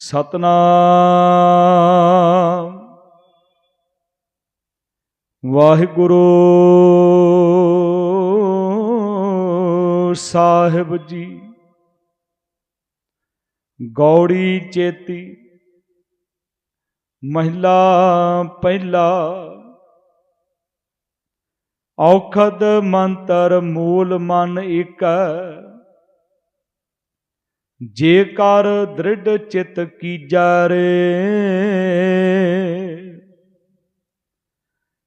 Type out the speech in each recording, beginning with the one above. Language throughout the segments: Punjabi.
ਸਤਨਾਮ। ਵਾਹਿਗੁਰੂ ਸਾਹਿਬ ਜੀ ਗੌੜੀ ਚੇਤੀ ਮਹਿਲਾ ਪਹਿਲਾ ਔਖਦ ਮੰਤਰ ਮੂਲ ਮਨ ਏਕੈ ਜੇਕਰ ਦ੍ਰਿੜ ਚਿਤ ਕੀਜੈ ਰੇ,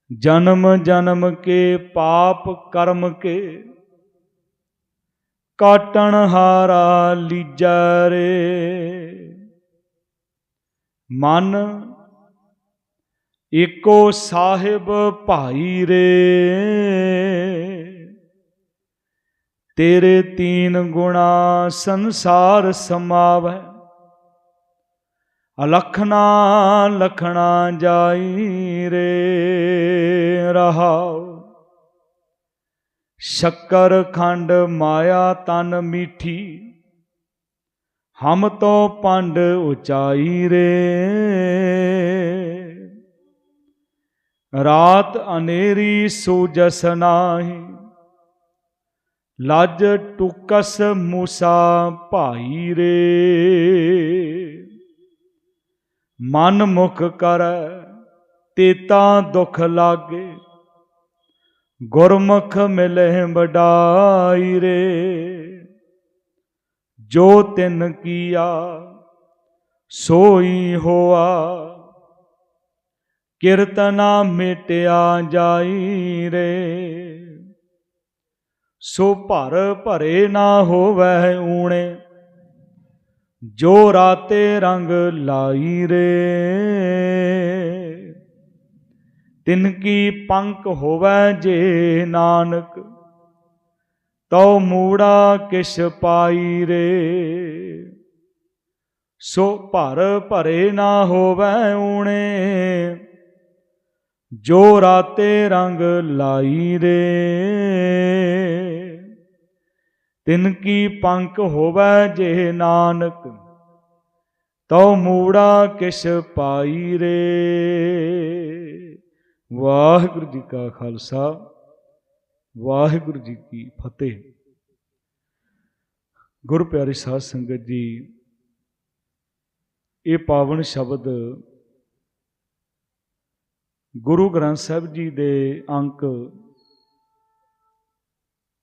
ਜਨਮ ਜਨਮ ਕੇ ਪਾਪ ਕਰਮ ਕੇ, ਕਾਟਣ ਹਾਰਾ ਲੀਜੈ ਰੇ। ਮਨ ਏਕੋ ਸਾਹਿਬ ਭਾਈ ਰੇ। ਤੇਰੇ ਤੀਨ ਗੁਣਾ ਸੰਸਾਰ ਸਮਾਵੈ। ਅਲਖਣਾ ਲਖਣਾ ਜਾਈ ਰੇ ਰਹਾਉ। ਸ਼ੱਕਰ ਖੰਡ ਮਾਇਆ ਤਨ ਮੀਠੀ। ਹਮ ਤੋਂ ਪੰਡ ਉਚਾਈ ਰੇ। ਰਾਤ ਅਨੇਰੀ ਸੂਜਸ ਨਾਹੀ। ਲੱਜ ਟੁਕਸ ਮੂਸਾ ਭਾਈ ਰੇ। ਮਨ ਮੁਖ ਕਰ ਤੇਤਾ ਦੁਖ ਲਾਗੇ, ਗੁਰਮੁਖ ਮਿਲਹਿ ਵਡਾਈ ਰੇ। ਜੋ ਤਿਨ ਕੀਆ, ਸੋਈ ਹੋਆ, ਕੀਰਤਨਾ ਮਿਟਿਆ ਜਾਈ ਰੇ। ਸੋ ਭਰ ਭਰੇ ਨਾ ਹੋਵੇ ਊਣੇ, ਜੋ ਰਾਤੇ ਰੰਗ ਲਾਈ ਰੇ। ਤਿਨ ਕੀ ਪੰਕ ਹੋਵੈ ਜੇ ਨਾਨਕ, ਤਉ ਮੂੜਾ ਕਿਛ ਪਾਈ ਰੇ। ਸੋ ਭਰ ਭਰੇ ਨਾ ਹੋਵੇ ਊਣੇ, ਜੋ ਰਾਤੇ ਰੰਗ ਲਾਈ ਰੇ। ਤਿਨ ਕੀ ਪੰਕ ਹੋਵੇ ਜੇ ਨਾਨਕ, ਤਉ ਮੂੜਾ ਕਿਸ਼ ਪਾਈ ਰੇ। ਵਾਹਿਗੁਰੂ ਜੀ ਕਾ ਖਾਲਸਾ, ਵਾਹਿਗੁਰੂ ਜੀ ਕੀ ਫਤਿਹ। ਗੁਰ ਪਿਆਰੇ ਸਾਧ ਸੰਗਤ ਜੀ, ਇਹ ਪਾਵਨ ਸ਼ਬਦ ਗੁਰੂ ਗ੍ਰੰਥ ਸਾਹਿਬ ਜੀ ਦੇ ਅੰਕ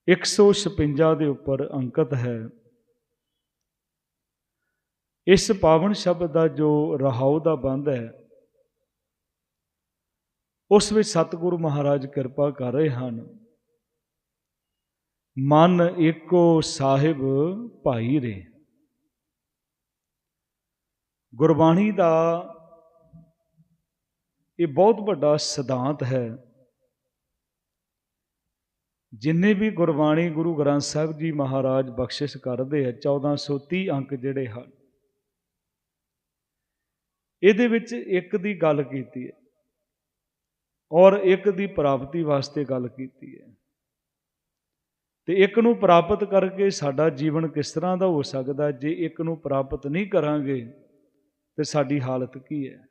156 ਦੇ ਉੱਪਰ ਅੰਕਿਤ ਹੈ। ਇਸ ਪਾਵਨ ਸ਼ਬਦ ਦਾ ਜੋ ਰਹਾਉ ਦਾ ਬੰਦ ਹੈ, ਉਸ ਵਿੱਚ ਸਤਿਗੁਰੂ ਮਹਾਰਾਜ ਕਿਰਪਾ ਕਰ ਰਹੇ ਹਨ। ਮਨ ਏਕੋ ਸਾਹਿਬ ਭਾਈ ਰੇ। ਗੁਰਬਾਣੀ ਦਾ ਇਹ ਬਹੁਤ ਵੱਡਾ ਸਿਧਾਂਤ ਹੈ। ਜਿੰਨੇ ਵੀ ਗੁਰਬਾਣੀ ਗੁਰੂ ਗ੍ਰੰਥ ਸਾਹਿਬ ਜੀ ਮਹਾਰਾਜ ਬਖਸ਼ਿਸ਼ ਕਰਦੇ ਆ 1430 ਅੰਕ ਜਿਹੜੇ ਹਨ। ਇਹਦੇ ਵਿੱਚ ਇੱਕ ਦੀ ਗੱਲ ਕੀਤੀ ਹੈ ਔਰ ਇੱਕ ਦੀ ਪ੍ਰਾਪਤੀ ਵਾਸਤੇ ਗੱਲ ਕੀਤੀ ਹੈ। ਤੇ ਇੱਕ ਨੂੰ ਪ੍ਰਾਪਤ ਕਰਕੇ ਸਾਡਾ ਜੀਵਨ ਕਿਸ ਤਰ੍ਹਾਂ ਦਾ ਹੋ ਸਕਦਾ ਜੇ ਇੱਕ ਨੂੰ ਪ੍ਰਾਪਤ ਨਹੀਂ ਕਰਾਂਗੇ, ਤੇ ਸਾਡੀ ਹਾਲਤ ਕੀ ਹੈ?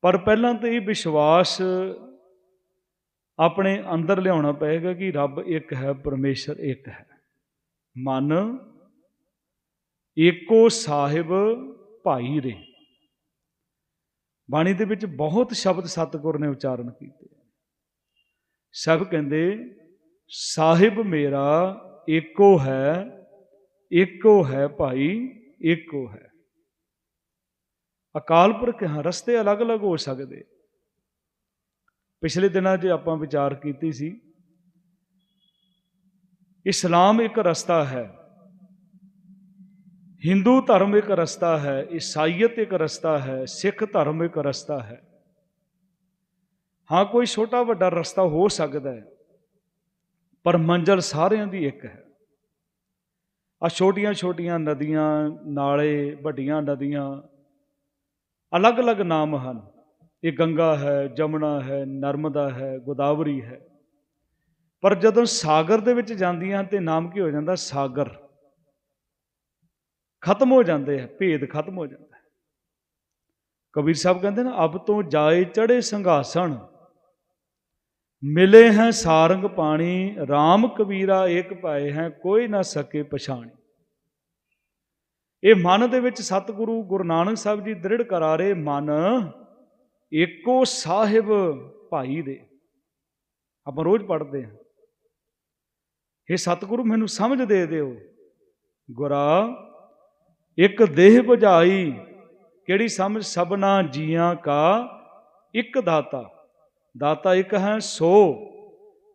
ਪਰ ਪਹਿਲਾਂ ਤਾਂ ਇਹ ਵਿਸ਼ਵਾਸ ਆਪਣੇ ਅੰਦਰ ਲਿਆਉਣਾ ਪਏਗਾ ਕਿ ਰੱਬ ਇੱਕ ਹੈ, ਪਰਮੇਸ਼ਰ ਇੱਕ ਹੈ। ਮਨ ਏਕੋ ਸਾਹਿਬ ਭਾਈ ਰੇ ਬਾਣੀ ਦੇ ਵਿੱਚ ਬਹੁਤ ਸ਼ਬਦ ਸਤਿਗੁਰ ਨੇ ਉਚਾਰਨ ਕੀਤੇ। ਸਭ ਕਹਿੰਦੇ, ਸਾਹਿਬ ਮੇਰਾ ਏਕੋ ਹੈ ਏਕੋ ਹੈ ਭਾਈ ਏਕੋ ਹੈ। ਅਕਾਲ ਪੁਰਖ ਹਾਂ, ਰਸਤੇ ਅਲੱਗ-ਅਲੱਗ ਹੋ ਸਕਦੇ। ਪਿਛਲੇ ਦਿਨਾਂ 'ਚ ਆਪਾਂ ਵਿਚਾਰ ਕੀਤੀ ਸੀ, ਇਸਲਾਮ ਇੱਕ ਰਸਤਾ ਹੈ, ਹਿੰਦੂ ਧਰਮ ਇੱਕ ਰਸਤਾ ਹੈ, ਈਸਾਈਅਤ ਇੱਕ ਰਸਤਾ ਹੈ, ਸਿੱਖ ਧਰਮ ਇੱਕ ਰਸਤਾ ਹੈ। ਹਾਂ, ਕੋਈ ਛੋਟਾ ਵੱਡਾ ਰਸਤਾ ਹੋ ਸਕਦਾ ਹੈ, ਪਰ ਮੰਜ਼ਲ ਸਾਰਿਆਂ ਦੀ ਇੱਕ ਹੈ। ਆ ਛੋਟੀਆਂ ਛੋਟੀਆਂ ਨਦੀਆਂ, ਨਾਲੇ ਵੱਡੀਆਂ ਨਦੀਆਂ, ਅਲੱਗ-ਅਲੱਗ ਨਾਮ ਹਨ। ਇਹ ਗੰਗਾ ਹੈ, ਜਮਨਾ ਹੈ, ਨਰਮਦਾ ਹੈ, ਗੋਦਾਵਰੀ ਹੈ। ਪਰ ਜਦੋਂ ਸਾਗਰ ਦੇ ਵਿੱਚ ਜਾਂਦੀਆਂ ਤੇ ਨਾਮ ਕੀ ਹੋ ਜਾਂਦਾ? ਸਾਗਰ। ਖਤਮ ਹੋ ਜਾਂਦੇ ਆ, ਭੇਦ ਖਤਮ ਹੋ ਜਾਂਦਾ ਹੈ। ਕਬੀਰ ਸਾਹਿਬ ਕਹਿੰਦੇ ਨਾ, ਅਬ ਤੋਂ ਜਾਏ ਚੜੇ ਸੰਘਾਸਣ, ਮਿਲੇ ਹੈ ਸਾਰੰਗ ਪਾਣੀ RAM ਕਬੀਰਾ ਏਕ ਪਾਏ ਹੈ, ਕੋਈ ਨਾ ਸਕੇ ਪਛਾਣੀ। ਇਹ ਮਨ ਦੇ ਵਿੱਚ ਸਤਿਗੁਰੂ ਗੁਰੂ ਨਾਨਕ ਸਾਹਿਬ ਜੀ ਦ੍ਰਿੜ ਕਰਾਰੇ, ਮਨ ਏਕੋ ਸਾਹਿਬ ਭਾਈ ਦੇ। ਆਪਾਂ ਰੋਜ਼ ਪੜ੍ਹਦੇ ਹਾਂ। ਇਹ ਸਤਿਗੁਰੂ, ਮੈਨੂੰ ਸਮਝ ਦੇ ਦਿਓ। ਗੁਰਾ, ਇੱਕ ਦੇਹ 부ਝਾਈ ਕਿਹੜੀ ਸਮਝ ਸਭਨਾ ਜੀਆਂ ਕਾ? ਇੱਕ ਦਾਤਾ। ਦਾਤਾ ਇੱਕ ਹੈ, ਸੋ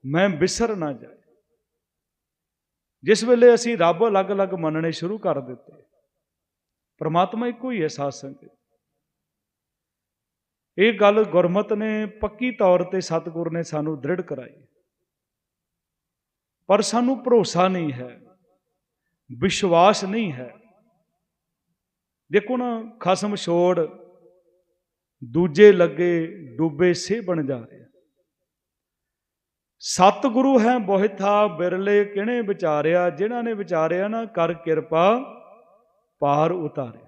ਮੈਂ ਬਿਸਰ ਨਾ ਜਾਏ। ਜਿਸ ਵੇਲੇ ਅਸੀਂ ਰੱਬ ਅਲੱਗ-ਅਲੱਗ ਮੰਨਣੇ ਸ਼ੁਰੂ ਕਰ ਦਿੱਤੇ, ਪਰਮਾਤਮਾ ਇੱਕੋ ਹੀ ਹੈ ਸਾਧ ਸੰਗਤ। ਇਹ ਗੱਲ ਗੁਰਮਤ ਨੇ ਪੱਕੀ ਤੌਰ ਤੇ ਸਤਿਗੁਰ ਨੇ ਸਾਨੂੰ ਦ੍ਰਿੜ ਕਰਾਈ। ਪਰ ਸਾਨੂੰ ਭਰੋਸਾ ਨਹੀਂ ਹੈ, ਵਿਸ਼ਵਾਸ ਨਹੀਂ ਹੈ। ਦੇਖੋ ਨਾ, ਖਸਮ ਛੋੜ ਦੂਜੇ ਲੱਗੇ ਡੂਬੇ ਸੇ ਬਣ ਜਾ ਰਿਹਾ। ਸਤਿਗੁਰੂ ਹੈ ਬੋਹਿਥਾ ਬਿਰਲੇ ਕਿਹਨੇ ਵਿਚਾਰਿਆ, ਜਿਨ੍ਹਾਂ ਨੇ ਵਿਚਾਰਿਆ ਨਾ, ਕਰ ਕਿਰਪਾ ਪਾਰ ਉਤਾਰੇ।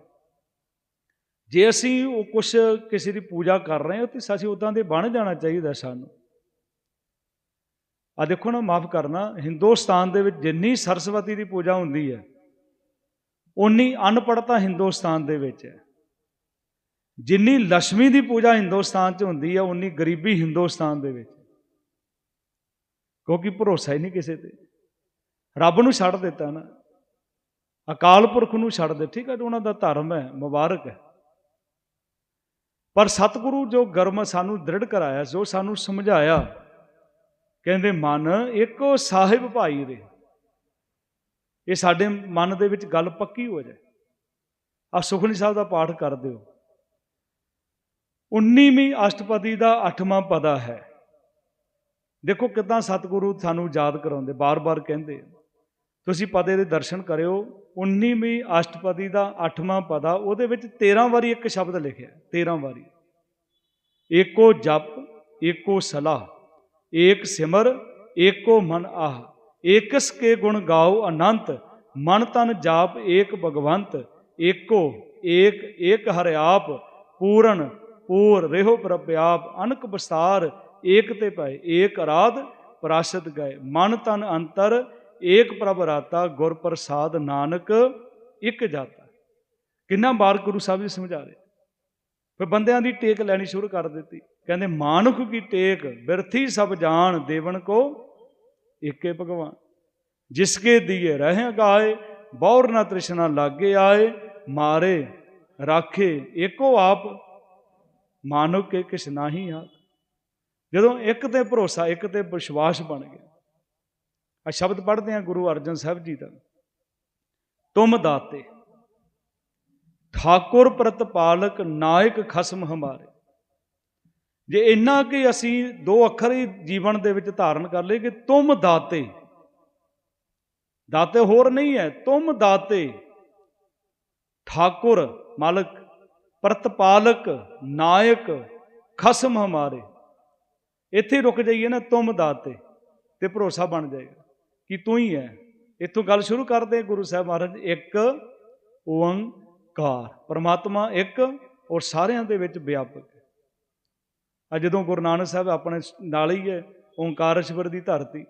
ਜੇ ਅਸੀਂ ਉਹ ਕੁਛ ਕਿਸੇ ਦੀ ਪੂਜਾ ਕਰ ਰਹੇ ਹਾਂ, ਤੇ ਅਸੀਂ ਉਦਾਂ ਦੇ ਬਣ ਜਾਣਾ ਚਾਹੀਦਾ ਸਾਨੂੰ। ਆ ਦੇਖੋ ਨਾ, ਮਾਫ ਕਰਨਾ, ਹਿੰਦੁਸਤਾਨ ਦੇ ਵਿੱਚ ਜਿੰਨੀ ਸਰਸਵਤੀ ਦੀ ਪੂਜਾ ਹੁੰਦੀ ਹੈ ਉਨੀ ਅਨਪੜਤਾ ਹਿੰਦੁਸਤਾਨ ਦੇ ਵਿੱਚ ਹੈ। ਜਿੰਨੀ ਲక్ష్ਮੀ ਦੀ ਪੂਜਾ ਹਿੰਦੁਸਤਾਨ 'ਚ ਹੁੰਦੀ ਹੈ ਉਨੀ ਗਰੀਬੀ ਹਿੰਦੁਸਤਾਨ ਦੇ ਵਿੱਚ ਕਿਉਂਕਿ ਭਰੋਸਾ ਹੀ ਨਹੀਂ ਕਿਸੇ ਤੇ। ਰੱਬ ਨੂੰ ਛੱਡ ਦਿੱਤਾ ਨਾ। ਅਕਾਲ ਪੁਰਖ ਨੂੰ ਛੱਡ ਦੇ, ਠੀਕ ਹੈ ਉਹਨਾਂ ਦਾ ਧਰਮ ਹੈ, ਮੁਬਾਰਕ ਹੈ। ਪਰ ਸਤਿਗੁਰੂ ਜੋ ਗਰਮ ਸਾਨੂੰ ਦ੍ਰਿੜ ਕਰਾਇਆ, ਜੋ ਸਾਨੂੰ ਸਮਝਾਇਆ, ਕਹਿੰਦੇ, ਮਨ ਇੱਕੋ ਸਾਹਿਬ ਭਾਈ ਦੇ। ਇਹ ਸਾਡੇ ਮਨ ਦੇ ਵਿੱਚ ਗੱਲ ਪੱਕੀ ਹੋ ਜਾਏ। ਆ ਸੁਖਨੀ ਸਾਹਿਬ ਦਾ ਪਾਠ ਕਰ ਦਿਓ। 19ਵੀਂ ਅਸ਼ਟਪਦੀ ਦਾ 8ਵਾਂ ਪਦਾ ਹੈ। ਦੇਖੋ ਕਿਦਾਂ ਸਤਿਗੁਰੂ ਸਾਨੂੰ ਯਾਦ ਕਰਾਉਂਦੇ, ਬਾਰ-ਬਾਰ ਕਹਿੰਦੇ। ਤੁਸੀਂ ਪਦੇ ਦੇ ਦਰਸ਼ਨ ਕਰਿਓ। 19ਵੀਂ ਅਸ਼ਟਪਦੀ ਦਾ 8ਵਾਂ ਪਦਾ ਉਹਦੇ ਵਿੱਚ 13 ਵਾਰੀ ਇੱਕ ਸ਼ਬਦ ਲਿਖਿਆ 13 ਵਾਰੀ। ਏਕੋ ਜਪ, ਏਕੋ ਸਲਾਹ, ਏਕ ਸਿਮਰ, ਏਕੋ ਮਨ ਆਹ, ਏਕਸ ਕੇ ਗੁਣ ਗਾਓ ਅਨੰਤ, ਮਨ ਤਨ ਜਾਪ ਏਕ ਭਗਵੰਤ, ਏਕੋ, ਏਕ ਏਕ ਹਰਿ ਆਪ, ਪੂਰਨ, ਪੂਰ ਰਹਿਓ ਪ੍ਰਭਿਆਪ ਅਨਕ ਬਸਤਾਰ ਏਕ ਤੇ ਪਏ ਏਕ ਅਰਾਧ ਪ੍ਰਾਸ਼ਤ ਗਏ, ਮਨ ਤਨ ਅੰਤਰ ਏਕ ਪ੍ਰਭ ਰਾਤਾ ਗੁਰ ਪ੍ਰਸਾਦ ਨਾਨਕ ਇੱਕ ਜਾਤਾ। ਕਿੰਨਾ ਬਾਰ ਗੁਰੂ ਸਾਹਿਬ ਜੀ ਸਮਝਾ ਰਹੇ। ਫਿਰ ਬੰਦਿਆਂ ਦੀ ਟੇਕ ਲੈਣੀ ਸ਼ੁਰੂ ਕਰ ਦਿੱਤੀ। ਕਹਿੰਦੇ, ਮਾਨੁਖ ਕੀ ਟੇਕ, ਬਿਰਥੀ ਸਭ ਜਾਣ, ਦੇਵਨ ਕੋ ਏਕੇ ਭਗਵਾਨ। ਜਿਸਕੇ ਦੀਏ ਰਹਿ ਗਾਏ, ਬੌਰ ਨਾ ਤ੍ਰਿਸ਼ਨਾ ਲਾਗੇ ਆਏ, ਮਾਰੇ, ਰਾਖੇ, ਏਕੋ ਆਪ ਮਾਨੁਕ ਕੇ ਕਿਛ ਨਾਹੀ ਆ ਜਦੋਂ ਇੱਕ ਤੇ ਭਰੋਸਾ, ਇੱਕ ਤੇ ਵਿਸ਼ਵਾਸ ਬਣ ਗਿਆ। ਆ ਸ਼ਬਦ ਪੜ੍ਹਦੇ ਆ ਗੁਰੂ ਅਰਜਨ ਸਾਹਿਬ ਜੀ ਦਾ। ਤੁਮ ਦਾਤੇ, ਠਾਕੁਰ ਪ੍ਰਤਪਾਲਕ ਨਾਇਕ ਖਸਮ ਹਮਾਰੇ। ਜੇ ਇੰਨਾ ਕਿ ਅਸੀਂ ਦੋ ਅੱਖਰ ਹੀ ਜੀਵਨ ਦੇ ਵਿੱਚ ਧਾਰਨ ਕਰ ਲਏ ਕਿ ਤੁਮ ਦਾਤੇ ਦਾਤੇ ਹੋਰ ਨਹੀਂ ਹੈ, ਤੁਮ ਦਾਤੇ, ਠਾਕੁਰ ਮਾਲਕ, ਪ੍ਰਤਪਾਲਕ ਨਾਇਕ ਖਸਮ ਹਮਾਰੇ। ਇੱਥੇ ਰੁਕ ਜਾਈਏ ਨਾ, ਤੁਮ ਦਾਤੇ, ਤੇ ਭਰੋਸਾ ਬਣ ਜਾਏਗਾ। ਕਿ ਤੂੰ ਹੀ ਹੈ। ਇੱਥੋਂ ਗੱਲ ਸ਼ੁਰੂ ਕਰਦੇ ਗੁਰੂ ਸਾਹਿਬ ਮਹਾਰਾਜ, ਇੱਕ ਓੰਕਾਰ। ਪਰਮਾਤਮਾ ਇੱਕ ਔਰ ਸਾਰਿਆਂ ਦੇ ਵਿੱਚ ਵਿਆਪਕ ਹੈ। ਆ ਜਦੋਂ ਗੁਰੂ ਨਾਨਕ ਸਾਹਿਬ ਆਪਣੇ ਨਾਲ ਹੀ ਹੈ, ਓੰਕਾਰਸ਼ਵਰ ਦੀ ਧਰਤੀ।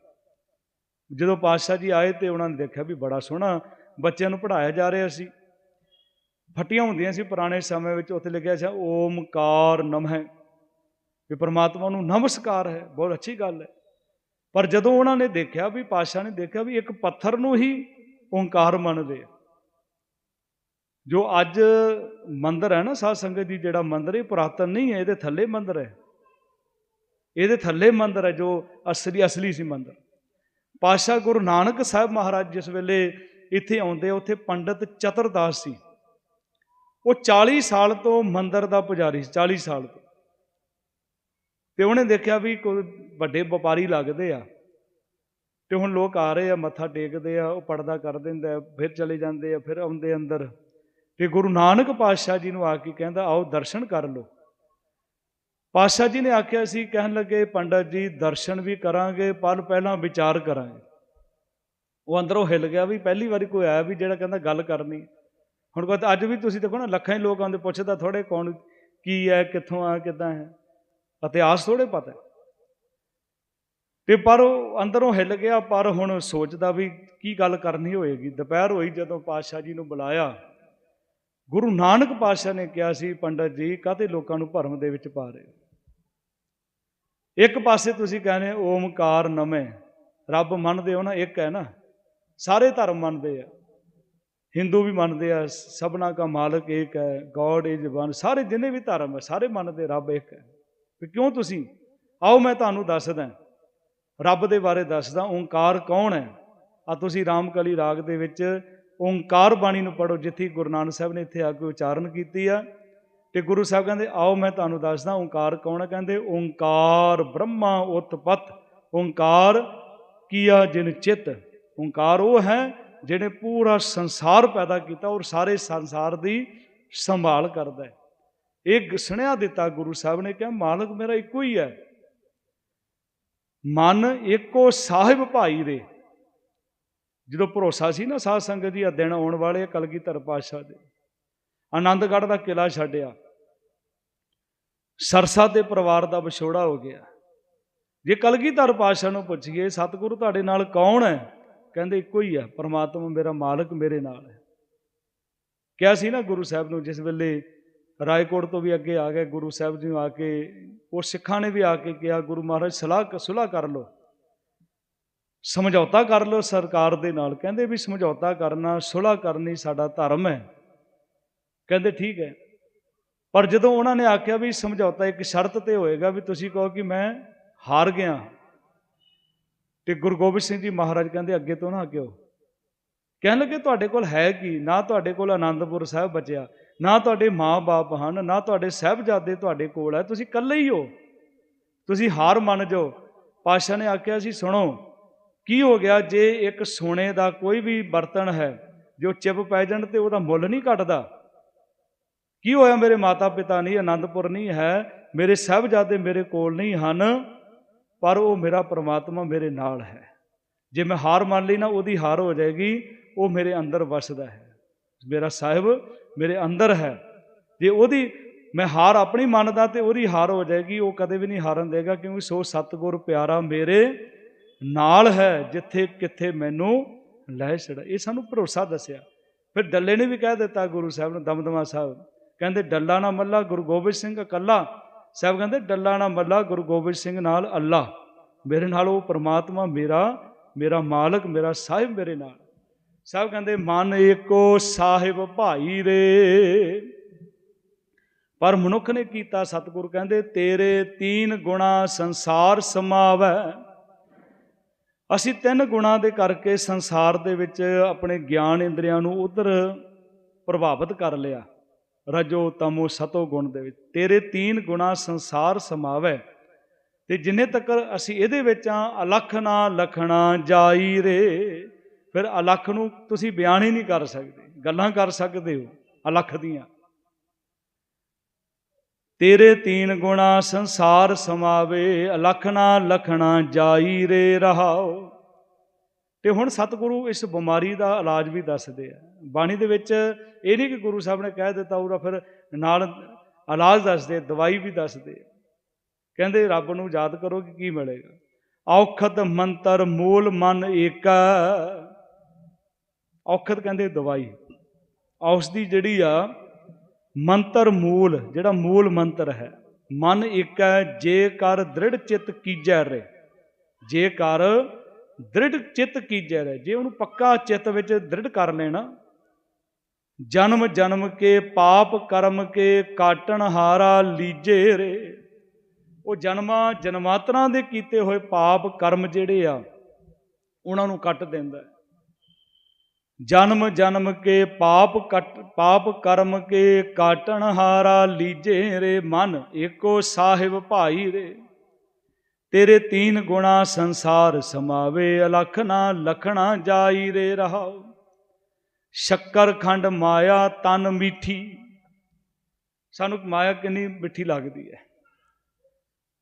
ਜਦੋਂ ਪਾਤਸ਼ਾਹ ਜੀ ਆਏ ਤੇ ਉਹਨਾਂ ਨੇ ਦੇਖਿਆ ਵੀ ਬੜਾ ਸੋਹਣਾ ਬੱਚਿਆਂ ਨੂੰ ਪੜਾਇਆ ਜਾ ਰਿਹਾ ਸੀ। ਫੱਟੀਆਂ ਹੁੰਦੀਆਂ ਸੀ ਪੁਰਾਣੇ ਸਮੇਂ ਵਿੱਚ, ਉੱਥੇ ਲਿਖਿਆ ਸੀ ਓਮਕਾਰ ਨਮਹ। ਵੀ ਪਰਮਾਤਮਾ ਨੂੰ ਨਮਸਕਾਰ ਹੈ, ਬਹੁਤ ਅੱਛੀ ਗੱਲ ਹੈ। ਪਰ ਜਦੋਂ ਉਹਨਾਂ ਨੇ ਦੇਖਿਆ ਵੀ, ਪਾਤਸ਼ਾਹ ਨੇ ਦੇਖਿਆ ਵੀ ਇੱਕ ਪੱਥਰ ਨੂੰ ਹੀ ਓੰਕਾਰ ਮੰਨਦੇ ਆ। ਜੋ ਅੱਜ ਮੰਦਰ ਹੈ ਨਾ, ਸਾਧ ਸੰਗਤ ਦੀ ਜਿਹੜਾ ਮੰਦਰ ਇਹ ਪੁਰਾਤਨ ਨਹੀਂ ਹੈ, ਇਹਦੇ ਥੱਲੇ ਮੰਦਰ ਹੈ। ਇਹਦੇ ਥੱਲੇ ਮੰਦਰ ਹੈ, ਜੋ ਅਸਲੀ ਅਸਲੀ ਸੀ ਮੰਦਰ। ਪਾਤਸ਼ਾਹ ਗੁਰੂ ਨਾਨਕ ਸਾਹਿਬ ਮਹਾਰਾਜ ਜਿਸ ਵੇਲੇ ਇੱਥੇ ਆਉਂਦੇ ਉੱਥੇ ਪੰਡਤ ਚਤਰਦਾਸ ਸੀ। ਉਹ 40 ਸਾਲ ਤੋਂ ਮੰਦਰ ਦਾ ਪੁਜਾਰੀ ਸੀ 40 ਸਾਲ ਤੋਂ। ਤੇ ਉਹਨੇ ਦੇਖਿਆ ਵੀ ਕੋਈ ਵੱਡੇ ਵਪਾਰੀ ਲੱਗਦੇ ਆ। ਤੇ ਹੁਣ ਲੋਕ ਆ ਰਹੇ ਆ, ਮੱਥਾ ਟੇਕਦੇ ਆ, ਉਹ ਪਰਦਾ ਕਰ ਦਿੰਦਾ ਫਿਰ ਚਲੇ ਜਾਂਦੇ ਆ, ਫਿਰ ਆਉਂਦੇ ਅੰਦਰ। ਤੇ ਗੁਰੂ ਨਾਨਕ ਪਾਤਸ਼ਾਹ ਜੀ ਨੂੰ ਆ ਕੇ ਕਹਿੰਦਾ, ਆਓ ਦਰਸ਼ਨ ਕਰ ਲਓ। ਪਾਤਸ਼ਾਹ ਜੀ ਨੇ ਆਖਿਆ ਸੀ, ਕਹਿਣ ਲੱਗੇ, ਪੰਡਤ ਜੀ, ਦਰਸ਼ਨ ਵੀ ਕਰਾਂਗੇ, ਪਰ ਪਹਿਲਾਂ ਵਿਚਾਰ ਕਰਾਂਗੇ। ਉਹ ਅੰਦਰੋਂ ਹਿੱਲ ਗਿਆ ਵੀ ਪਹਿਲੀ ਵਾਰੀ ਕੋਈ ਆਇਆ ਵੀ ਜਿਹੜਾ ਕਹਿੰਦਾ ਗੱਲ ਕਰਨੀ। ਹੁਣ ਕੋਈ ਅੱਜ ਵੀ ਤੁਸੀਂ ਦੇਖੋ ਨਾ, ਲੱਖਾਂ ਹੀ ਲੋਕ ਆਉਂਦੇ, ਪੁੱਛਦਾ ਥੋੜੇ ਕੌਣ ਕੀ ਹੈ, ਕਿੱਥੋਂ ਆ ਕਿੱਦਾਂ ਹੈ। ਇਤਿਹਾਸ ਥੋੜੇ ਪਤਾ ਤੇ ਪਰ ਉਹ ਅੰਦਰੋਂ ਹਿੱਲ ਗਿਆ, ਪਰ ਹੁਣ ਸੋਚਦਾ ਵੀ ਕੀ ਗੱਲ ਕਰਨੀ ਹੋਏਗੀ। ਦੁਪਹਿਰ ਹੋਈ ਜਦੋਂ ਪਾਤਸ਼ਾਹ ਜੀ ਨੂੰ ਬੁਲਾਇਆ। ਗੁਰੂ ਨਾਨਕ ਪਾਤਸ਼ਾਹ ਨੇ ਕਿਹਾ ਸੀ, ਪੰਡਤ ਜੀ, ਕਾਹਤੇ ਲੋਕਾਂ ਨੂੰ ਭਰਮ ਦੇ ਵਿੱਚ ਪਾ ਰਹੇ ਇੱਕ ਪਾਸੇ ਤੁਸੀਂ ਕਹਿੰਦੇ ਓਮਕਾਰ ਨਮੇ। ਰੱਬ ਮੰਨਦੇ ਹੋ ਨਾ, ਇੱਕ ਹੈ ਨਾ। ਸਾਰੇ ਧਰਮ ਮੰਨਦੇ ਆ। ਹਿੰਦੂ ਵੀ ਮੰਨਦੇ ਆ, ਸਭਨਾ ਦਾ ਮਾਲਕ ਇੱਕ ਹੈ, ਗੋਡ ਇਜ਼ ਵਨ। ਸਾਰੇ ਜਿੰਨੇ ਵੀ ਧਰਮ ਹੈ, ਸਾਰੇ ਮੰਨਦੇ, ਰੱਬ ਇੱਕ ਹੈ। ਵੀ ਕਿਉਂ ਤੁਸੀਂ? ਆਓ ਮੈਂ ਤੁਹਾਨੂੰ ਦੱਸਦਾ। ਰੱਬ ਦੇ ਬਾਰੇ ਦੱਸਦਾ, ਓੰਕਾਰ ਕੌਣ ਹੈ? ਆ ਤੁਸੀਂ ਰਾਮਕਲੀ ਰਾਗ ਦੇ ਵਿੱਚ ਓੰਕਾਰ ਬਾਣੀ ਨੂੰ ਪੜੋ ਜਿੱਥੇ ਗੁਰੂ ਨਾਨਕ ਸਾਹਿਬ ਨੇ ਇੱਥੇ ਆ ਕੇ ਉਚਾਰਨ ਕੀਤੀ ਆ। ਤੇ ਗੁਰੂ ਸਾਹਿਬ ਕਹਿੰਦੇ, ਆਓ ਮੈਂ ਤੁਹਾਨੂੰ ਦੱਸਦਾ, ਓੰਕਾਰ ਕੌਣ ਹੈ ਕਹਿੰਦੇ, ਓੰਕਾਰ ਬ੍ਰਹਮਾ ਉਤਪਤ। ਓੰਕਾਰ ਕੀਆ ਜਿਨ ਚਿਤ। ਓੰਕਾਰ ਉਹ ਹੈ ਜਿਹਨੇ ਪੂਰਾ ਸੰਸਾਰ ਪੈਦਾ ਕੀਤਾ ਔਰ ਸਾਰੇ ਸੰਸਾਰ ਦੀ ਸੰਭਾਲ ਕਰਦਾ ਹੈ। ਇਹ ਸੁਣਿਆ ਦਿੱਤਾ ਗੁਰੂ ਸਾਹਿਬ ਨੇ ਕਿਹਾ, ਮਾਲਕ ਮੇਰਾ ਇੱਕੋ ਹੀ ਹੈ। ਮਨ ਇੱਕੋ ਸਾਹਿਬ ਭਾਈ ਦੇ। ਜਦੋਂ ਭਰੋਸਾ ਸੀ ਨਾ ਸਾਧ ਸੰਗਤ ਦੀ ਆ ਦਿਨ ਆਉਣ ਵਾਲੇ ਆ, ਕਲਗੀਧਰ ਪਾਤਸ਼ਾਹ ਦੇ। ਆਨੰਦਗੜ੍ਹ ਦਾ ਕਿਲਾ ਛੱਡਿਆ। ਸਰਸਾ ਦੇ ਪਰਿਵਾਰ ਦਾ ਵਿਛੋੜਾ ਹੋ ਗਿਆ। ਜੇ ਕਲਗੀਧਰ ਪਾਤਸ਼ਾਹ ਨੂੰ ਪੁੱਛੀਏ, ਸਤਿਗੁਰੂ ਤੁਹਾਡੇ ਨਾਲ ਕੌਣ ਹੈ? ਕਹਿੰਦੇ, ਇੱਕੋ ਹੀ ਹੈ, ਪਰਮਾਤਮਾ ਮੇਰਾ ਮਾਲਕ ਮੇਰੇ ਨਾਲ ਹੈ। ਕਿਹਾ ਸੀ ਨਾ ਗੁਰੂ ਸਾਹਿਬ ਨੂੰ, ਜਿਸ ਵੇਲੇ ਰਾਏਕੋਟ ਤੋਂ ਵੀ ਅੱਗੇ ਆ ਗਏ, ਗੁਰੂ ਸਾਹਿਬ ਜੀ ਨੂੰ ਆ ਕੇ, ਉਹ ਸਿੱਖਾਂ ਨੇ ਵੀ ਆ ਕੇ ਕਿਹਾ, ਗੁਰੂ ਮਹਾਰਾਜ ਸਲਾਹ ਸੁਲਾਹ ਕਰ ਲਓ। ਸਮਝੌਤਾ ਕਰ ਲਓ ਸਰਕਾਰ ਦੇ ਨਾਲ। ਕਹਿੰਦੇ ਵੀ ਸਮਝੌਤਾ ਕਰਨਾ, ਸੁਲਾਹ ਕਰਨੀ ਸਾਡਾ ਧਰਮ ਹੈ। ਕਹਿੰਦੇ ਠੀਕ ਹੈ। ਪਰ ਜਦੋਂ ਉਹਨਾਂ ਨੇ ਆਖਿਆ ਵੀ ਸਮਝੌਤਾ ਇੱਕ ਸ਼ਰਤ ਤੇ ਹੋਏਗਾ ਵੀ ਤੁਸੀਂ ਕਹੋ ਕਿ ਮੈਂ ਹਾਰ ਗਿਆ। ਤੇ ਗੁਰੂ ਗੋਬਿੰਦ ਸਿੰਘ ਜੀ ਮਹਾਰਾਜ ਕਹਿੰਦੇ, ਅੱਗੇ ਤੋਂ ਨਾ ਕਿਉਂ? ਕਹਿਣ ਲੱਗੇ, ਤੁਹਾਡੇ ਕੋਲ ਹੈ ਕੀ? ਨਾ ਤੁਹਾਡੇ ਕੋਲ ਆਨੰਦਪੁਰ ਸਾਹਿਬ ਬਚਿਆ। ਨਾ ਤੁਹਾਡੇ ਮਾਂ-ਬਾਪ ਹਨ, ਨਾ ਤੁਹਾਡੇ ਸਹਿਬਜ਼ਾਦੇ ਤੁਹਾਡੇ ਕੋਲ ਹੈ, ਤੁਸੀਂ ਇਕੱਲੇ ਹੀ ਹੋ। ਤੁਸੀਂ ਹਾਰ ਮੰਨ ਜਾਓ। ਪਾਸ਼ਾ ਨੇ ਆਖਿਆ ਸੀ, ਸੁਣੋ, ਕੀ ਹੋ ਗਿਆ ਜੇ ਇੱਕ ਸੋਨੇ ਦਾ ਕੋਈ ਵੀ ਬਰਤਨ ਹੈ ਜੋ ਚਿਪ ਪੈ ਜਾਣ ਤੇ ਉਹਦਾ ਮੁੱਲ ਨਹੀਂ ਘਟਦਾ? ਕੀ ਹੋਇਆ ਮੇਰੇ ਮਾਤਾ ਪਿਤਾ ਨਹੀਂ, ਆਨੰਦਪੁਰ ਨਹੀਂ ਹੈ, ਮੇਰੇ ਸਹਿਬਜ਼ਾਦੇ ਮੇਰੇ ਕੋਲ ਨਹੀਂ ਹਨ, ਪਰ ਉਹ ਮੇਰਾ ਪ੍ਰਮਾਤਮਾ ਮੇਰੇ ਨਾਲ ਹੈ। ਜੇ ਮੈਂ ਹਾਰ ਮੰਨ ਲਈ ਨਾ, ਉਹਦੀ ਹਾਰ ਹੋ ਜਾਏਗੀ, ਉਹ ਮੇਰੇ ਅੰਦਰ ਵਸਦਾ ਹੈ। ਮੇਰਾ ਸਾਹਿਬ ਮੇਰੇ ਅੰਦਰ ਹੈ। ਜੇ ਉਹਦੀ ਮੈਂ ਹਾਰ ਆਪਣੀ ਮੰਨਦਾ ਤੇ ਉਹਦੀ ਹਾਰ ਹੋ ਜਾਏਗੀ, ਉਹ ਕਦੇ ਵੀ ਨਹੀਂ ਹਾਰਨ ਦੇਗਾ ਕਿਉਂਕਿ ਸੋ ਸਤਗੁਰ ਪਿਆਰਾ ਮੇਰੇ ਨਾਲ ਹੈ, ਜਿੱਥੇ ਕਿੱਥੇ ਮੈਨੂੰ ਲੈ ਛੜਾ ਇਹ ਸਾਨੂੰ ਭਰੋਸਾ ਦੱਸਿਆ। ਫਿਰ ਡੱਲੇ ਨੇ ਵੀ ਕਹਿ ਦਿੱਤਾ ਗੁਰੂ ਸਾਹਿਬ ਨੂੰ, ਦਮਦਮਾ ਸਾਹਿਬ। ਕਹਿੰਦੇ, ਡੱਲਾ ਨਾ ਮੱਲਾ, ਗੁਰੂ ਗੋਬਿੰਦ ਸਿੰਘ ਇਕੱਲਾ। ਸਾਹਿਬ ਕਹਿੰਦੇ, ਡੱਲਾ ਨਾ ਮੱਲਾ, ਗੁਰੂ ਗੋਬਿੰਦ ਸਿੰਘ ਨਾਲ ਅੱਲਾ। ਮੇਰੇ ਨਾਲ ਉਹ ਪ੍ਰਮਾਤਮਾ ਮੇਰਾ ਮੇਰਾ ਮਾਲਕ, ਮੇਰਾ ਸਾਹਿਬ ਮੇਰੇ ਨਾਲ। ਸਭ ਕਹਿੰਦੇ, ਮਨ ਏਕੋ ਸਾਹਿਬ ਭਾਈ ਰੇ। ਪਰ ਮਨੁੱਖ ਨੇ ਕੀਤਾ, ਸਤਿਗੁਰ ਕਹਿੰਦੇ, ਤੇਰੇ ਤੀਨ ਗੁਣਾ ਸੰਸਾਰ ਸਮਾਵੈ। ਅਸੀਂ ਤਿੰਨ ਗੁਣਾ ਦੇ ਕਰਕੇ ਸੰਸਾਰ ਦੇ ਵਿੱਚ ਆਪਣੇ ਗਿਆਨ ਇੰਦਰੀਆਂ ਨੂੰ ਉਧਰ ਪ੍ਰਭਾਵਿਤ ਕਰ ਲਿਆ। ਰਜੋ ਤਮੋ ਸਤੋ ਗੁਣ ਦੇ ਵਿੱਚ। ਤੇਰੇ ਤੀਨ ਗੁਣਾ ਸੰਸਾਰ ਸਮਾਵੈ। ਤੇ ਜਿੰਨੇ ਤੱਕ ਅਸੀਂ ਇਹਦੇ ਵਿੱਚ ਆ ਅਲਖ ਨਾ ਲਖਣਾ ਜਾਈ ਰੇ। ਫਿਰ ਅਲਖ ਨੂੰ ਤੁਸੀਂ ਬਿਆਨ ਹੀ ਨਹੀਂ ਕਰ ਸਕਦੇ, ਗੱਲਾਂ ਕਰ ਸਕਦੇ ਹੋ ਅਲਖ ਦੀਆਂ। ਤੇਰੇ ਤੀਨ ਗੁਣਾ ਸੰਸਾਰ ਸਮਾਵੇ, ਅਲਖ ਨਾ ਲਖਣਾ ਜਾਈ ਰੇ ਰਹਾਓ। ਤੇ ਹੁਣ ਸਤਿਗੁਰੂ ਇਸ ਬਿਮਾਰੀ ਦਾ ਇਲਾਜ ਵੀ ਦੱਸਦੇ ਆ। ਬਾਣੀ ਦੇ ਵਿੱਚ ਇਹ ਨਹੀਂ ਕਿ ਗੁਰੂ ਸਾਹਿਬ ਨੇ ਕਹਿ ਦਿੱਤਾ, ਉਹਦਾ ਫਿਰ ਨਾਲ ਇਲਾਜ ਦੱਸਦੇ ਦਵਾਈ ਵੀ ਦੱਸਦੇ ਕਹਿੰਦੇ ਰੱਬ ਨੂੰ ਯਾਦ ਕਰੋ ਕਿ ਕੀ ਮਿਲੇਗਾ। ਔਖਤ ਮੰਤਰ ਮੂਲ ਮਨ ਏਕਾ ਔਖਦ ਕਹਿੰਦੇ ਦਵਾਈ। ਔਸ਼ਧੀ ਜਿਹੜੀ ਆ, ਮੰਤਰ ਮੂਲ, ਜਿਹੜਾ ਮੂਲ ਮੰਤਰ ਹੈ, ਮਨ ਇੱਕ ਹੈ, ਜੇ ਕਰ ਦ੍ਰਿੜ ਚਿੱਤ ਕੀਜੈ ਰੇ। ਜੇ ਕਰ ਦ੍ਰਿੜ ਚਿੱਤ ਕੀਜੈ ਰੇ, ਜੇ ਉਹਨੂੰ ਪੱਕਾ ਚਿੱਤ ਵਿੱਚ ਦ੍ਰਿੜ ਕਰ ਲੈਣਾ, ਜਨਮ ਜਨਮ ਕੇ ਪਾਪ ਕਰਮ ਕੇ ਕਾਟਣ ਹਾਰਾ ਲੀਜੇ ਰੇ। ਉਹ ਜਨਮਾਂ ਜਨਮਾਤਰਾਂ ਦੇ ਕੀਤੇ ਹੋਏ ਪਾਪ ਕਰਮ ਜਿਹੜੇ ਆ, ਉਹਨਾਂ ਨੂੰ ਕੱਟ ਦਿੰਦਾ ਹੈ। ਜਨਮ ਜਨਮ ਕੇ ਪਾਪ ਕਟ ਪਾਪ ਕਰਮ ਕੇ ਕਾਟਣ ਹਾਰਾ ਲੀਜੇ ਰੇ ਮਨ, ਏਕੋ ਸਾਹਿਬ ਭਾਈ ਰੇ। ਤੇਰੇ ਤੀਨ ਗੁਣਾ ਸੰਸਾਰ ਸਮਾਵੇ, ਅਲਖ ਨਾ ਲਖਣਾ ਜਾਈ ਰੇ ਰਹਾਓ ਸ਼ੱਕਰ ਖੰਡ ਮਾਇਆ ਤਨ ਮੀਠੀ। ਸਾਨੂੰ ਮਾਇਆ ਕਿੰਨੀ ਮਿੱਠੀ ਲੱਗਦੀ ਹੈ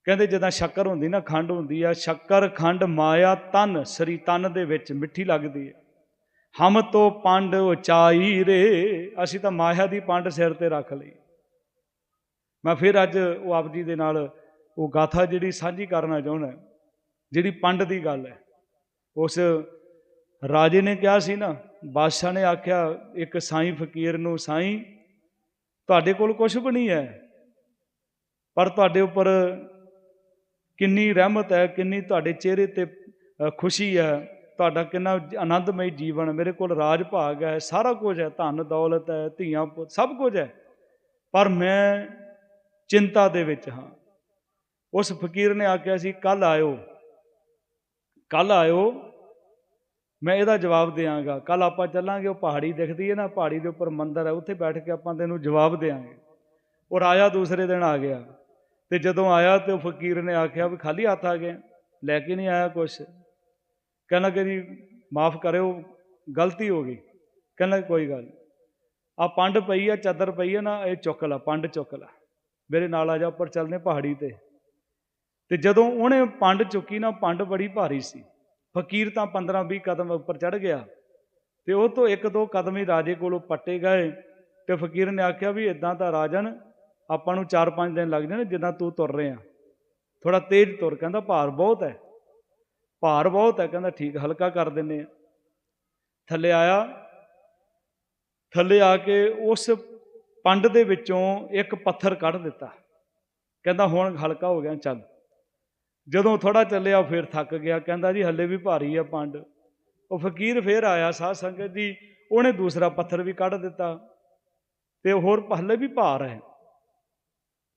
ਕਹਿੰਦੇ ਜਦੋਂ ਸ਼ੱਕਰ ਹੁੰਦੀ ਨਾ, ਖੰਡ ਹੁੰਦੀ ਆ, ਸ਼ੱਕਰ ਖੰਡ ਮਾਇਆ ਤਨ, ਸਰੀ ਤਨ ਦੇ ਵਿੱਚ ਮਿੱਠੀ ਲੱਗਦੀ ਹੈ ਹਮ ਤੋ ਪੰਡ ਉਚਾਈ ਰੇ। ਅਸੀਂ ਤਾਂ ਮਾਇਆ ਦੀ ਪੰਡ ਸਿਰ ਤੇ ਰੱਖ ਲਈ। ਮੈਂ ਫਿਰ ਅੱਜ ਉਹ ਆਪ ਜੀ ਦੇ ਨਾਲ ਉਹ ਗਾਥਾ ਜਿਹੜੀ ਸਾਂਝੀ ਕਰਨਾ ਚਾਹੁੰਦਾ ਜਿਹੜੀ ਪੰਡ ਦੀ ਗੱਲ ਹੈ। ਉਸ ਰਾਜੇ ਨੇ ਕਿਹਾ ਸੀ ਨਾ, ਬਾਦਸ਼ਾਹ ਨੇ ਆਖਿਆ, ਇੱਕ ਸਾਈਂ ਫਕੀਰ ਨੂੰ ਸਾਈਂ, ਤੁਹਾਡੇ ਕੋਲ ਕੁਝ ਵੀ ਨਹੀਂ ਹੈ, ਪਰ ਤੁਹਾਡੇ ਉੱਪਰ ਕਿੰਨੀ ਰਹਿਮਤ ਹੈ, ਕਿੰਨੀ ਤੁਹਾਡੇ ਚਿਹਰੇ ਤੇ ਖੁਸ਼ੀ ਹੈ। ਤੁਹਾਡਾ ਕਿੰਨਾ ਆਨੰਦਮਈ ਜੀਵਨ, ਮੇਰੇ ਕੋਲ ਰਾਜ ਭਾਗ ਹੈ, ਸਾਰਾ ਕੁਝ ਹੈ, ਧਨ, ਦੌਲਤ ਹੈ, ਧੀਆਂ, ਪੁੱਤ, ਸਭ ਕੁਝ ਹੈ। ਪਰ ਮੈਂ ਚਿੰਤਾ ਦੇ ਵਿੱਚ ਹਾਂ। ਉਸ ਫਕੀਰ ਨੇ ਆਖਿਆ ਸੀ ਕੱਲ ਆਇਓ ਕੱਲ ਆਇਓ, ਮੈਂ ਇਹਦਾ ਜਵਾਬ ਦੇਵਾਂਗਾ ਕੱਲ ਆਪਾਂ ਚੱਲਾਂਗੇ, ਉਹ ਪਹਾੜੀ ਦਿਖਦੀ ਹੈ ਨਾ, ਪਹਾੜੀ ਦੇ ਉੱਪਰ ਮੰਦਿਰ ਹੈ, ਉੱਥੇ ਬੈਠ ਕੇ ਆਪਾਂ ਤੈਨੂੰ ਜਵਾਬ ਦੇਵਾਂਗੇ ਉਹ ਰਾਜਾ ਦੂਸਰੇ ਦਿਨ ਆ ਗਿਆ ਤੇ ਜਦੋਂ ਆਇਆ ਤੇ ਉਹ ਫਕੀਰ ਨੇ ਆਖਿਆ ਵੀ ਖਾਲੀ ਹੱਥ ਆ ਗਿਆ ਲੈ ਕੇ ਨਹੀਂ ਆਇਆ ਕੁਛ। ਕਹਿੰਦਾ ਕਿ ਜੀ, ਮਾਫ ਕਰਿਓ, ਗਲਤੀ ਹੋ ਗਈ। ਕਹਿੰਦਾ ਕੋਈ ਗੱਲ ਆ ਪੰਡ ਪਈ ਆ, ਚਾਦਰ ਪਈ ਆ ਨਾ, ਇਹ ਚੁੱਕ ਲਾ, ਪੰਡ ਚੁੱਕ ਲਾ। ਮੇਰੇ ਨਾਲ ਆ ਜਾ, ਉੱਪਰ ਚੱਲਨੇ ਪਹਾੜੀ ਤੇ। ਤੇ ਜਦੋਂ ਉਹਨੇ ਪੰਡ ਚੁੱਕੀ ਨਾ, ਪੰਡ ਬੜੀ ਭਾਰੀ ਸੀ। ਫਕੀਰ ਤਾਂ 15 20 ਕਦਮ ਉੱਪਰ ਚੜ ਗਿਆ। ਤੇ ਉਹ ਤੋਂ ਇੱਕ ਦੋ ਕਦਮ ਹੀ ਰਾਜੇ ਕੋਲੋਂ ਪੱਟੇ ਗਏ। ਤੇ ਫਕੀਰ ਨੇ ਆਖਿਆ ਵੀ ਇਦਾਂ ਤਾਂ ਰਾਜਨ, ਆਪਾਂ ਨੂੰ 4-5 ਦਿਨ ਲੱਗ ਜਾਣੇ ਜਿੱਦਾਂ ਤੂੰ ਤੁਰ ਰਿਹਾ। ਥੋੜਾ ਤੇਜ਼ ਤੁਰ, ਕਹਿੰਦਾ ਭਾਰ ਬਹੁਤ ਹੈ। ਭਾਰ ਬਹੁਤ ਹੈ, ਕਹਿੰਦਾ ਠੀਕ, ਹਲਕਾ ਕਰ ਦਿੰਨੇ ਆ ਥੱਲੇ ਆਇਆ, ਥੱਲੇ ਆ ਕੇ ਉਸ ਪੰਡ ਦੇ ਵਿੱਚੋਂ ਇੱਕ ਪੱਥਰ ਕੱਢ ਦਿੱਤਾ। ਕਹਿੰਦਾ ਹੁਣ ਹਲਕਾ ਹੋ ਗਿਆ, ਚੱਲ। ਜਦੋਂ ਥੋੜਾ ਚੱਲਿਆ ਫਿਰ ਥੱਕ ਗਿਆ। ਕਹਿੰਦਾ ਜੀ, ਹੱਲੇ ਵੀ ਭਾਰੀ ਆ ਪੰਡ। ਉਹ ਫਕੀਰ ਫੇਰ ਆਇਆ, ਸਾਧ ਸੰਗਤ ਜੀ, ਉਹਨੇ ਦੂਸਰਾ ਪੱਥਰ ਵੀ ਕੱਢ ਦਿੱਤਾ। ਤੇ ਹੋਰ ਹੱਲੇ ਵੀ ਭਾਰ ਹੈ।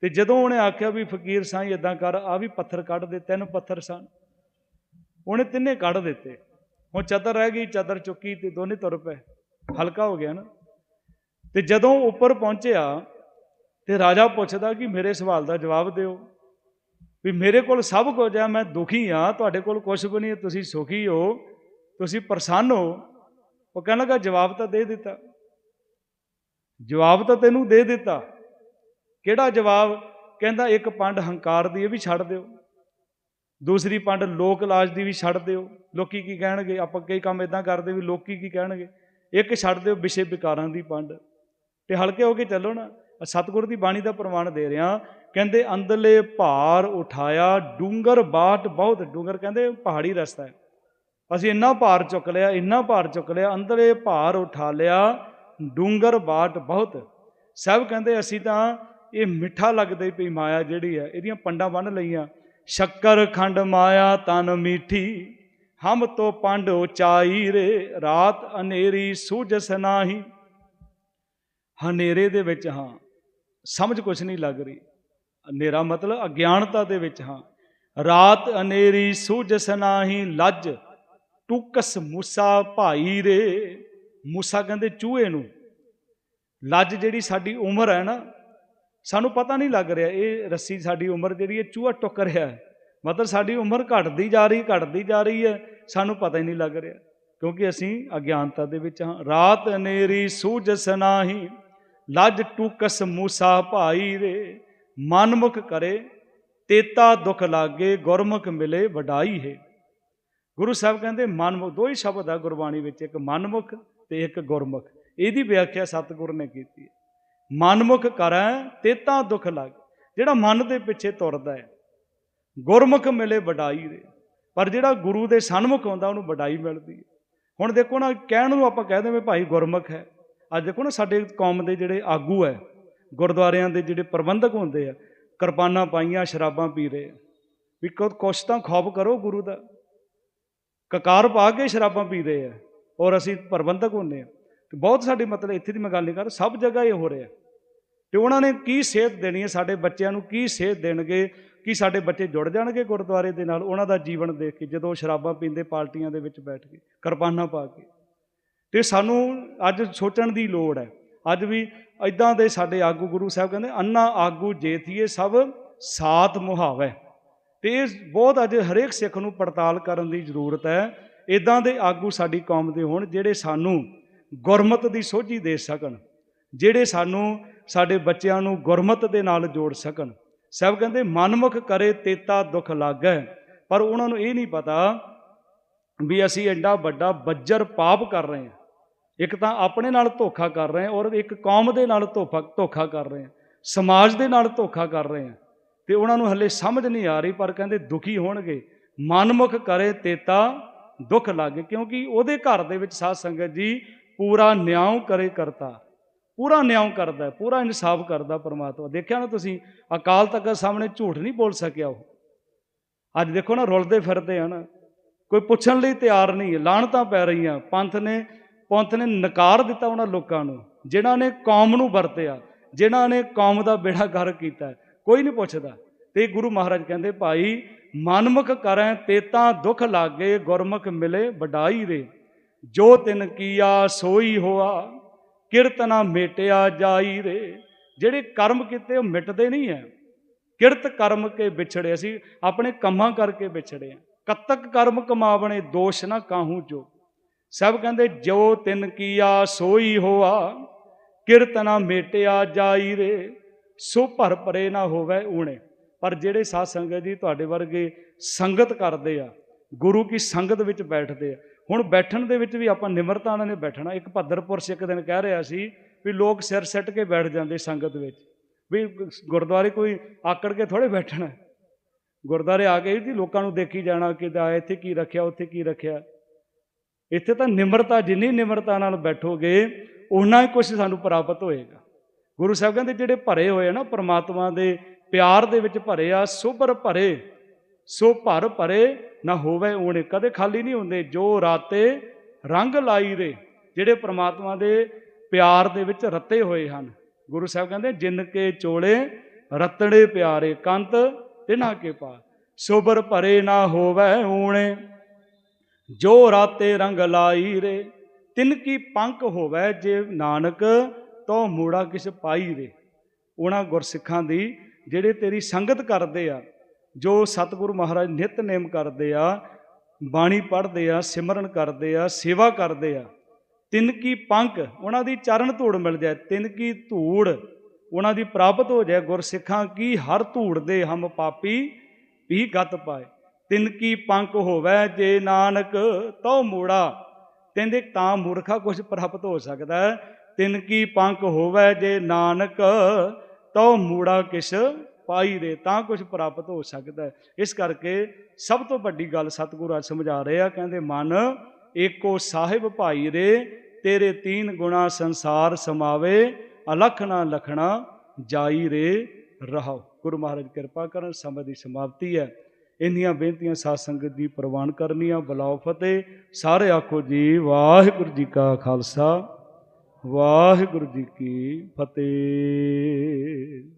ਤੇ ਜਦੋਂ ਉਹਨੇ ਆਖਿਆ ਵੀ ਫਕੀਰ ਸਾਈਂ ਇਦਾਂ ਕਰ ਆ ਵੀ ਪੱਥਰ ਕੱਢ ਦੇ, ਤਿੰਨ ਪੱਥਰ ਸਨ। ਉਹਨੇ ਤਿੰਨੇ ਕੱਢ ਦਿੱਤੇ। ਹੁਣ ਚਦਰ ਰਹਿ ਗਈ, ਚਦਰ ਚੁੱਕੀ ਤੇ ਦੋਨੇ ਤੁਰ ਪਏ। ਹਲਕਾ ਹੋ ਗਿਆ ਨਾ। ਤੇ ਜਦੋਂ ਉੱਪਰ ਪਹੁੰਚਿਆ ਤੇ ਰਾਜਾ ਪੁੱਛਦਾ ਕਿ ਮੇਰੇ ਸਵਾਲ ਦਾ ਜਵਾਬ ਦਿਓ। ਵੀ ਮੇਰੇ ਕੋਲ ਸਭ ਕੁਝ ਆ ਮੈਂ ਦੁਖੀ ਆ ਤੁਹਾਡੇ ਕੋਲ ਕੁਝ ਵੀ ਨਹੀਂ, ਤੁਸੀਂ ਸੁਖੀ ਹੋ, ਤੁਸੀਂ ਪ੍ਰਸੰਨ ਹੋ। ਉਹ ਕਹਿਣ ਲੱਗਾ, ਜਵਾਬ ਤਾਂ ਦੇ ਦਿੱਤਾ। ਜਵਾਬ ਤਾਂ ਤੈਨੂੰ ਦੇ ਦਿੱਤਾ। ਕਿਹੜਾ ਜਵਾਬ? ਕਹਿੰਦਾ, ਇੱਕ ਪੰਡ ਹੰਕਾਰ ਦੀ, ਇਹ ਵੀ ਛੱਡ ਦਿਓ। ਦੂਸਰੀ ਪੰਡ ਲੋਕ ਇਲਾਜ ਦੀ ਵੀ ਛੱਡ ਦਿਓ। ਲੋਕੀ ਕੀ ਕਹਿਣਗੇ? ਆਪਾਂ ਕਈ ਕੰਮ ਇਦਾਂ ਕਰਦੇ ਵੀ ਲੋਕੀ ਕੀ ਕਹਿਣਗੇ? ਇੱਕ ਛੱਡ ਦਿਓ ਵਿਸ਼ੇ ਵਿਕਾਰਾਂ ਦੀ ਪੰਡ। ਤੇ ਹਲਕੇ ਹੋ ਕੇ ਚੱਲੋ ਨਾ ਸਤਿਗੁਰ ਦੀ ਬਾਣੀ ਦਾ ਪ੍ਰਮਾਣ ਦੇ ਰਿਹਾ। ਕਹਿੰਦੇ, ਅੰਦਰਲੇ ਭਾਰ ਉਠਾਇਆ, ਡੂੰਗਰ ਬਾਟ ਬਹੁਤ। ਡੂੰਗਰ ਕਹਿੰਦੇ ਪਹਾੜੀ ਰਸਤਾ ਹੈ। ਅਸੀਂ ਇੰਨਾ ਭਾਰ ਚੁੱਕ ਲਿਆ, ਇੰਨਾ ਭਾਰ ਚੁੱਕ ਲਿਆ, ਅੰਦਰਲੇ ਭਾਰ ਉਠਾ ਲਿਆ, ਡੂੰਗਰ ਬਾਟ ਬਹੁਤ। ਸਭ ਕਹਿੰਦੇ ਅਸੀਂ ਤਾਂ ਇਹ ਮਿੱਠਾ ਲੱਗਦੇ ਪਈ ਮਾਇਆ ਜਿਹੜੀ ਹੈ, ਇਹਦੀਆਂ ਪੰਡਾਂ ਬੰਨ ਲਈਆਂ। ਸ਼ੱਕਰ ਖੰਡ ਮਾਇਆ ਤਨ ਮੀਠੀ, ਹਮ ਤੋ ਪੰਡ ਉਚਾਈ ਰੇ, ਰਾਤ ਅਨੇਰੀ ਸੂਝਸ ਨਾਹੀ ਹਨੇਰੇ ਦੇ ਵਿੱਚ ਹਾਂ, ਸਮਝ ਕੁਛ ਨਹੀਂ ਲੱਗ ਰਹੀ। ਹਨੇਰਾ ਮਤਲਬ ਅਗਿਆਨਤਾ ਦੇ ਵਿੱਚ ਹਾਂ। ਰਾਤ ਅਨੇਰੀ ਸੂਝਸ ਨਾਹੀ ਲੱਜ ਟੁਕਸ ਮੂਸਾ ਭਾਈ ਰੇ। ਮੂਸਾ ਕਹਿੰਦੇ ਚੂਹੇ ਨੂੰ। ਲੱਜ ਜਿਹੜੀ ਸਾਡੀ ਉਮਰ ਹੈ ਨਾ ਸਾਨੂੰ ਪਤਾ ਨਹੀਂ ਲੱਗ ਰਿਹਾ, ਇਹ ਰੱਸੀ ਸਾਡੀ ਉਮਰ ਜਿਹੜੀ ਹੈ ਚੂਹਾ ਟੁੱਕ ਰਿਹਾ ਹੈ। ਮਤਲਬ ਸਾਡੀ ਉਮਰ ਘਟਦੀ ਜਾ ਰਹੀ, ਘਟਦੀ ਜਾ ਰਹੀ ਹੈ, ਸਾਨੂੰ ਪਤਾ ਹੀ ਨਹੀਂ ਲੱਗ ਰਿਹਾ। ਕਿਉਂਕਿ ਅਸੀਂ ਅਗਿਆਨਤਾ ਦੇ ਵਿੱਚ ਹਾਂ। ਰਾਤ ਹਨੇਰੀ ਸੂਝਸ ਨਾਹੀ ਲੱਜ ਟੂਕਸ ਮੂਸਾ ਭਾਈ ਰੇ। ਮਨਮੁਖ ਕਰੇ, ਤੇਤਾ ਦੁਖ ਲਾਗੇ, ਗੁਰਮੁਖ ਮਿਲੇ ਵਡਾਈ ਹੈ। ਗੁਰੂ ਸਾਹਿਬ ਕਹਿੰਦੇ, ਮਨਮੁਖ, ਦੋ ਹੀ ਸ਼ਬਦ ਆ ਗੁਰਬਾਣੀ ਵਿੱਚ, ਇੱਕ ਮਨਮੁਖ ਤੇ ਇੱਕ ਗੁਰਮੁਖ। ਇਹਦੀ ਵਿਆਖਿਆ ਸਤਿਗੁਰ ਨੇ ਕੀਤੀ ਹੈ। ਮਨਮੁਖ ਕਰੈ, ਤੇਤਾ ਦੁੱਖ ਲੱਗ। ਜਿਹੜਾ ਮਨ ਦੇ ਪਿੱਛੇ ਤੁਰਦਾ ਹੈ, ਗੁਰਮੁਖ ਮਿਲੇ ਵਡਾਈ ਦੇ। ਪਰ ਜਿਹੜਾ ਗੁਰੂ ਦੇ ਸਨਮੁਖ ਹੁੰਦਾ, ਉਹਨੂੰ ਵਡਾਈ ਮਿਲਦੀ ਹੈ। ਹੁਣ ਦੇਖੋ ਨਾ, ਕਹਿਣ ਨੂੰ ਆਪਾਂ ਕਹਿ ਦੇਵੇਂ ਭਾਈ ਗੁਰਮੁਖ ਹੈ। ਅੱਜ ਦੇਖੋ ਨਾ, ਸਾਡੇ ਕੌਮ ਦੇ ਜਿਹੜੇ ਆਗੂ ਹੈ, ਗੁਰਦੁਆਰਿਆਂ ਦੇ ਜਿਹੜੇ ਪ੍ਰਬੰਧਕ ਹੁੰਦੇ ਆ, ਕਿਰਪਾਨਾਂ ਪਾਈਆਂ, ਸ਼ਰਾਬਾਂ ਪੀ ਰਹੇ ਵੀ ਕੁਛ ਤਾਂ ਖੌਫ ਕਰੋ ਗੁਰੂ ਦਾ। ਕਕਾਰ ਪਾ ਕੇ ਸ਼ਰਾਬਾਂ ਪੀ ਰਹੇ ਆ, ਔਰ ਅਸੀਂ ਪ੍ਰਬੰਧਕ ਹੁੰਦੇ ਆ। ਤੇ ਬਹੁਤ ਸਾਡੇ ਮਤਲਬ ਇੱਥੇ ਦੀ ਮੈਂ ਗੱਲ ਨਹੀਂ ਕਰ ਸਭ ਜਗ੍ਹਾ ਇਹ ਹੋ ਰਿਹਾ। ਤੇ ਉਹਨਾਂ ਨੇ ਕੀ ਸੇਧ ਦੇਣੀ ਹੈ ਸਾਡੇ ਬੱਚਿਆਂ ਨੂੰ, ਕੀ ਸੇਧ ਦੇਣਗੇ, ਕਿ ਸਾਡੇ ਬੱਚੇ ਜੁੜ ਜਾਣਗੇ ਗੁਰਦੁਆਰੇ ਦੇ ਨਾਲ, ਉਹਨਾਂ ਦਾ ਜੀਵਨ ਦੇਖ ਕੇ, ਜਦੋਂ ਸ਼ਰਾਬਾਂ ਪੀਂਦੇ ਪਾਰਟੀਆਂ ਦੇ ਵਿੱਚ ਬੈਠ ਕੇ, ਕਿਰਪਾਨਾਂ ਪਾ ਕੇ। ਤੇ ਸਾਨੂੰ ਅੱਜ ਸੋਚਣ ਦੀ ਲੋੜ ਹੈ, ਅੱਜ ਵੀ ਇਦਾਂ ਦੇ ਸਾਡੇ ਆਗੂ ਗੁਰੂ ਸਾਹਿਬ ਕਹਿੰਦੇ, ਅੰਨਾ ਆਗੂ ਜੇਥੀਏ ਸਭ ਸਾਤ ਮੁਹਾਵੇ। ਤੇ ਇਹ ਬਹੁਤ ਅੱਜ ਹਰੇਕ ਸਿੱਖ ਨੂੰ ਪੜਤਾਲ ਕਰਨ ਦੀ ਜ਼ਰੂਰਤ ਹੈ। ਇਦਾਂ ਦੇ ਆਗੂ ਸਾਡੀ ਕੌਮ ਦੇ ਹੋਣ, ਜਿਹੜੇ ਸਾਨੂੰ ਗੁਰਮਤ ਦੀ ਸੋਝੀ ਦੇ ਸਕਣ, ਜਿਹੜੇ ਸਾਨੂੰ ਸਾਡੇ ਬੱਚਿਆਂ ਨੂੰ ਗੁਰਮਤ ਦੇ ਨਾਲ ਜੋੜ ਸਕਣ। ਸਭ ਕਹਿੰਦੇ, ਮਨਮੁਖ ਕਰੇ ਤੇਤਾ ਦੁਖ ਲਾਗੈ। ਪਰ ਉਹਨਾਂ ਨੂੰ ਇਹ ਨਹੀਂ ਪਤਾ ਵੀ ਅਸੀਂ ਐਡਾ ਵੱਡਾ ਬੱਜਰ ਪਾਪ ਕਰ ਰਹੇ ਹਾਂ। ਇੱਕ ਤਾਂ ਆਪਣੇ ਨਾਲ ਧੋਖਾ ਕਰ ਰਹੇ ਹਾਂ ਔਰ ਇੱਕ ਕੌਮ ਦੇ ਨਾਲ ਧੋਖਾ ਧੋਖਾ ਕਰ ਰਹੇ ਹਾਂ। ਸਮਾਜ ਦੇ ਨਾਲ ਧੋਖਾ ਕਰ ਰਹੇ ਹਾਂ। ਤੇ ਉਹਨਾਂ ਨੂੰ ਹੱਲੇ ਸਮਝ ਨਹੀਂ ਆ ਰਹੀ, ਪਰ ਕਹਿੰਦੇ ਦੁਖੀ ਹੋਣਗੇ। ਮਨਮੁਖ ਕਰੇ ਤੇਤਾ ਦੁੱਖ ਲਾਗੇ, ਕਿਉਂਕਿ ਉਹਦੇ ਘਰ ਦੇ ਵਿੱਚ ਸਾਧ ਸੰਗਤ ਜੀ ਪੂਰਾ ਨਿਆਂ ਕਰੇ ਕਰਤਾ। ਪੂਰਾ ਨਿਆਂ ਕਰਦਾ ਪੂਰਾ ਇਨਸਾਫ ਕਰਦਾ ਪਰਮਾਤਮਾ। ਦੇਖਿਆ ਨਾ ਤੁਸੀਂ, ਅਕਾਲ ਤਖਤ ਸਾਹਮਣੇ ਝੂਠ ਨਹੀਂ ਬੋਲ ਸਕਿਆ ਉਹ। ਅੱਜ ਦੇਖੋ ਨਾ, ਰੁਲਦੇ ਫਿਰਦੇ ਹਨ। ਕੋਈ ਪੁੱਛਣ ਲਈ ਤਿਆਰ ਨਹੀਂ ਹੈ ਲਾਹਣਤਾਂ ਪੈ ਰਹੀਆਂ। ਪੰਥ ਨੇ ਪੰਥ ਨੇ ਨਕਾਰ ਦਿੱਤਾ ਉਹਨਾਂ ਲੋਕਾਂ ਨੂੰ, ਜਿਨ੍ਹਾਂ ਨੇ ਕੌਮ ਨੂੰ ਵਰਤਿਆ, ਜਿਨ੍ਹਾਂ ਨੇ ਕੌਮ ਦਾ ਬੇੜਾ ਗਰ ਕੀਤਾ ਕੋਈ ਨਹੀਂ ਪੁੱਛਦਾ। ਤੇ ਗੁਰੂ ਮਹਾਰਾਜ ਕਹਿੰਦੇ, ਭਾਈ, ਮਨਮੁਖ ਕਰੈ, ਤੇਤਾ ਦੁੱਖ ਲਾਗੇ, ਗੁਰਮੁਖ ਮਿਲੇ, ਵਡਾਈ ਰੇ। ਜੋ ਤਿਨ ਕੀਆ ਸੋਈ ਹੋਆ, ਕਿਰਤ ਨਾ ਮੇਟਿਆ ਜਾਈ ਰੇ। ਜਿਹੜੇ ਕਰਮ ਕੀਤੇ ਉਹ ਮਿਟਦੇ ਨਹੀਂ ਹੈ ਕਿਰਤ ਕਰਮ ਕੇ ਵਿਛੜੇ ਅਸੀਂ ਆਪਣੇ ਕੰਮਾਂ ਕਰਕੇ ਵਿਛੜੇ ਆ ਕਤਕ ਕਰਮ ਕਮਾਵਣੇ, ਦੋਸ਼ ਨਾ ਕਾਹੂ ਜੋ ਸਭ ਕਹਿੰਦੇ, ਜੋ ਤਿਨ ਕੀਆ ਸੋਈ ਹੋਆ, ਕਿਰਤ ਨਾ ਮੇਟਿਆ ਜਾਈ ਰੇ। ਸੋ ਭਰ ਪਰੇ ਨਾ ਹੋਵੇ ਊਣੇ। ਪਰ ਜਿਹੜੇ ਸਾਧ ਸੰਗਤ ਜੀ ਤੁਹਾਡੇ ਵਰਗੇ ਸੰਗਤ ਕਰਦੇ ਆ, ਗੁਰੂ ਕੀ ਸੰਗਤ ਵਿੱਚ ਬੈਠਦੇ ਆ ਹੁਣ ਬੈਠਣ ਦੇ ਵਿੱਚ ਵੀ ਆਪਾਂ ਨਿਮਰਤਾ ਨਾਲ ਨੇ ਬੈਠਣਾ। ਇੱਕ ਭੱਦਰਪੁਰ ਇੱਕ ਦਿਨ ਕਹਿ ਰਿਹਾ ਸੀ ਵੀ ਲੋਕ ਸਿਰ ਸੱਟ ਕੇ ਬੈਠ ਜਾਂਦੇ ਸੰਗਤ ਵਿੱਚ। ਵੀ ਗੁਰਦੁਆਰੇ ਕੋਈ ਆਕੜ ਕੇ ਥੋੜੇ ਬੈਠਣਾ। ਗੁਰਦੁਆਰੇ ਆ ਕੇ ਜੀ ਲੋਕਾਂ ਨੂੰ ਦੇਖੀ ਜਾਣਾ ਕਿ ਦਾ ਇੱਥੇ ਕੀ ਰੱਖਿਆ, ਉੱਥੇ ਕੀ ਰੱਖਿਆ। ਇੱਥੇ ਤਾਂ ਨਿਮਰਤਾ, ਜਿੰਨੀ ਨਿਮਰਤਾ ਨਾਲ ਬੈਠੋਗੇ ਉਨਾ ਹੀ ਕੁਝ ਸਾਨੂੰ ਪ੍ਰਾਪਤ ਹੋਏਗਾ। ਗੁਰੂ ਸਾਹਿਬ ਕਹਿੰਦੇ ਜਿਹੜੇ ਭਰੇ ਹੋਏ ਆ ਨਾ, ਪ੍ਰਮਾਤਮਾ ਦੇ ਪਿਆਰ ਦੇ ਵਿੱਚ ਭਰੇ ਆ, ਸੁਭਰ ਭਰੇ। ਸੋ ਭਰ ਭਰੇ ਨਾ ਹੋਵੇ ਊਣੇ, ਕਦੇ ਖਾਲੀ ਨਹੀਂ ਹੁੰਦੇ, ਜੋ ਰਾਤੇ ਰੰਗ ਲਾਈ ਰੇ ਜਿਹੜੇ ਪ੍ਰਮਾਤਮਾ ਦੇ ਪਿਆਰ ਦੇ ਵਿੱਚ ਰੱਤੇ ਹੋਏ ਹਨ। ਗੁਰੂ ਸਾਹਿਬ ਕਹਿੰਦੇ, ਜਿੰਨ ਕੇ ਚੋਲੇ ਰਤੜੇ ਪਿਆਰੇ, ਕੰਤ ਤਿਨਾ ਕੇ ਪਾ ਸੋਬਰ ਭਰੇ ਨਾ ਹੋਵੇ ਊਣੇ, ਜੋ ਰਾਤੇ ਰੰਗ ਲਾਈ ਰੇ ਤਿਨ ਕੀ ਪੰਕ ਹੋਵੇ ਜੇ ਨਾਨਕ ਤੋ ਮੂੜਾ ਕਿਸ ਪਾਈ ਰੇ ਉਹਨਾਂ ਗੁਰਸਿੱਖਾਂ ਦੀ, ਜਿਹੜੇ ਤੇਰੀ ਸੰਗਤ ਕਰਦੇ ਆ ਜੋ ਸਤਿਗੁਰੂ ਮਹਾਰਾਜ ਨਿਤਨੇਮ ਕਰਦੇ ਆ, ਬਾਣੀ ਪੜ੍ਹਦੇ ਆ, ਸਿਮਰਨ ਕਰਦੇ ਆ, ਸੇਵਾ ਕਰਦੇ ਆ, ਤਿੰਨ ਕੀ ਪੰਕ, ਉਹਨਾਂ ਦੀ ਚਰਨ ਧੂੜ ਮਿਲ ਜਾਏ, ਤਿੰਨ ਕੀ ਧੂੜ, ਉਹਨਾਂ ਦੀ ਪ੍ਰਾਪਤ ਹੋ ਜਾਏ ਗੁਰਸਿੱਖਾਂ ਕੀ ਹਰ ਧੂੜ ਦੇ ਹਮ ਪਾਪੀ ਵੀ ਗਤ ਪਾਏ। ਤਿੰਨ ਕੀ ਪੰਕ ਹੋਵੇ ਜੇ ਨਾਨਕ ਤਉ ਮੂੜਾ ਕਹਿੰਦੇ ਤਾਂ ਮੂਰਖਾ ਕੁਝ ਪ੍ਰਾਪਤ ਹੋ ਸਕਦਾ ਤਿੰਨ ਕੀ ਪੰਕ ਹੋਵੇ ਜੇ ਨਾਨਕ ਤਉ ਮੂੜਾ ਕਿਸ ਪਾਈ ਦੇ ਤਾਂ ਕੁਝ ਪ੍ਰਾਪਤ ਹੋ ਸਕਦਾ ਇਸ ਕਰਕੇ ਸਭ ਤੋਂ ਵੱਡੀ ਗੱਲ ਸਤਿਗੁਰੂ ਅੱਜ ਸਮਝਾ ਰਹੇ ਆ, ਕਹਿੰਦੇ, ਮਨ ਏਕੋ ਸਾਹਿਬ ਭਾਈ ਰੇ, ਤੇਰੇ ਤੀਨ ਗੁਣਾ ਸੰਸਾਰ ਸਮਾਵੇ, ਅਲਖ ਨਾ ਲਖਣਾ ਜਾਈ ਰੇ ਰਹੋ ਗੁਰੂ ਮਹਾਰਾਜ ਕਿਰਪਾ ਕਰਨ, ਸਮੇਂ ਦੀ ਸਮਾਪਤੀ ਹੈ। ਇੰਨੀਆਂ ਬੇਨਤੀਆਂ ਸਾਧ ਸੰਗਤ ਦੀ ਪ੍ਰਵਾਨ ਕਰਨੀਆਂ। ਬਲਾਉ ਫਤਿਹ। ਸਾਰੇ ਆਖੋ ਜੀ, ਵਾਹਿਗੁਰੂ ਜੀ ਕਾ ਖਾਲਸਾ, ਵਾਹਿਗੁਰੂ ਜੀ ਕੀ ਫਤਿਹ।